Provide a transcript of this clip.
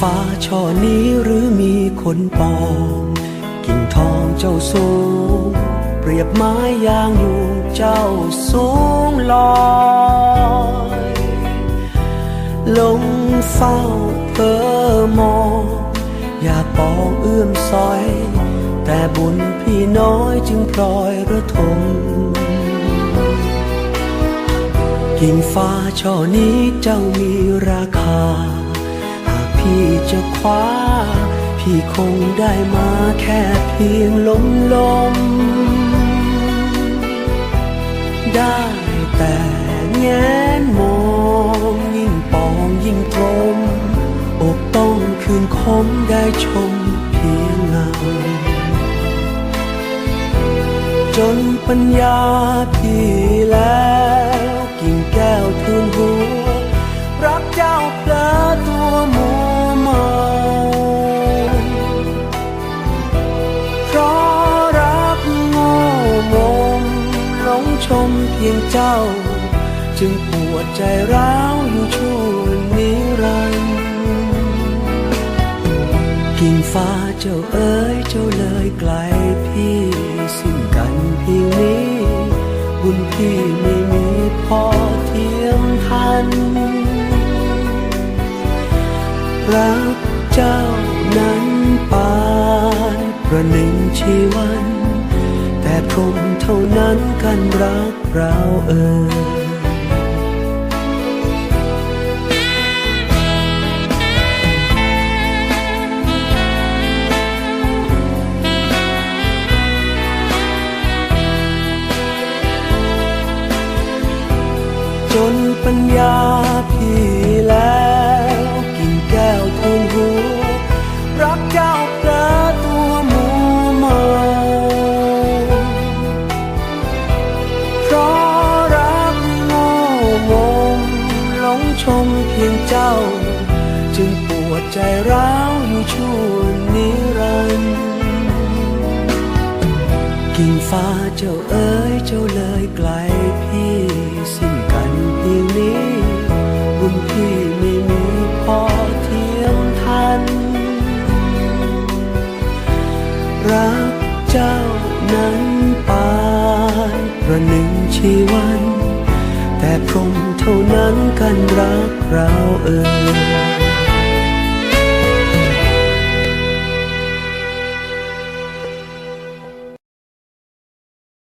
ฟ้าช่อนี้หรือมีคนปองกิ่งทองเจ้าสูง เปรียบไม้ยางอยู่เจ้าสูงลอยลงเฝ้าเพ้อมองอยากปองเอื้อมซอย แต่บุญพี่น้อยจึงพลอยระทมกิ่งฟ้าช่อนี้เจ้ามีราคา พี่จะคว้า พี่คงได้มาแค่เพียงลมลม ได้แต่แงนมองยิ่งปองยิ่งตรมอกต้องคืนคมได้ชมเพียงเงาจนปัญญาพี่แล้ว ชมเพียงเจ้า จึงปวดใจร้าวอยู่ชั่วนิรันดร์กิ่งฟ้าเจ้าเอ๋ยเจ้าเลยไกลพี่สิ้นกันเพียงนี้ บุญพี่ไม่มีพอเทียมทันรักเจ้านั้นปานประหนึ่งชีวัน แต่พรมเท่านั้นกันรักเราเอ่ยจนปัญญาพี่แล้ว กิ่งแก้วทูลหั ชมเพียงเจ้า จึงปวดใจร้าวอยู่ชั่วนิรันดร์กิ่งฟ้าเจ้าเอ๋ยเจ้าเลยไกลพี่สิ้นกันเพียงนี้ บุญพี่ไม่มีพอเทียมทัน รักเจ้านั้นปานประหนึ่งชีวัน แต่พรมเท่านั้นกันรักเราเอ่ย